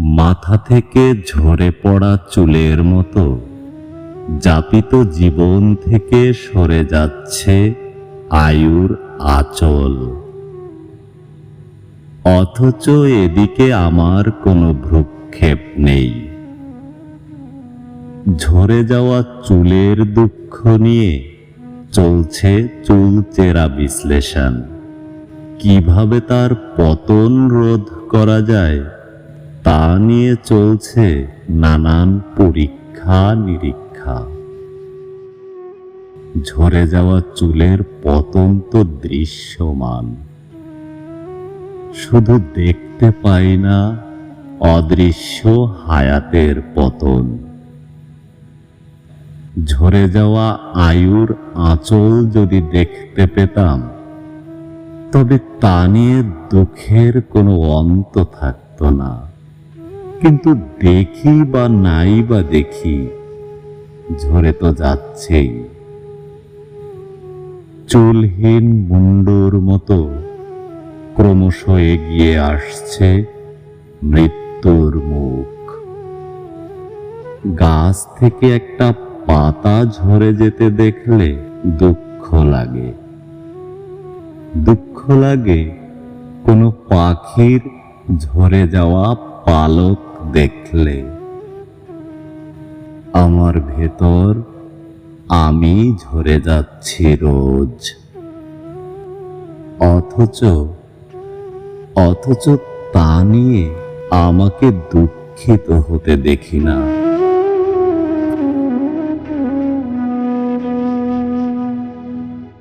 মাথা থেকে ঝরে পড়া চুলের মতো। যাপিত জীবন থেকে সরে যাচ্ছে আয়ুর আচল। অথচ এদিকে আমার কোনো ভ্রুক্ষেপ নেই। ঝরে যাওয়া চুলের দুঃখ নিয়ে চলছে চুলচেরা বিশ্লেষণ। কীভাবে তার পতন রোধ করা যায় তা নিয়ে চলছে নানান পরীক্ষা নিরীক্ষা। ঝরে যাওয়া চুলের পতন তো দৃশ্যমান। শুধু দেখতে পাই না অদৃশ্য হায়াতের পতন। ঝরে যাওয়া আয়ুর আঁচল যদি দেখতে পেতাম, তবে তা নিয়ে দুঃখের কোনো অন্ত থাকতো না। কিন্তু দেখি বা নাই বা দেখি, ঝরে তো যাচ্ছেই। চুলহীন মুন্ডুর মতো ক্রমশ এগিয়ে আসছে মৃত্যুর মুখ। গাছ থেকে একটা পাতা ঝরে যেতে দেখলে দুঃখ লাগে। দুঃখ লাগে কোনো পাখির ঝরে যাওয়া পালক দেখলে। আমার ভেতর আমি ঝরে যাচ্ছি রোজ। অথচ অথচ তা নিয়ে আমাকে দুঃখিত হতে দেখি না।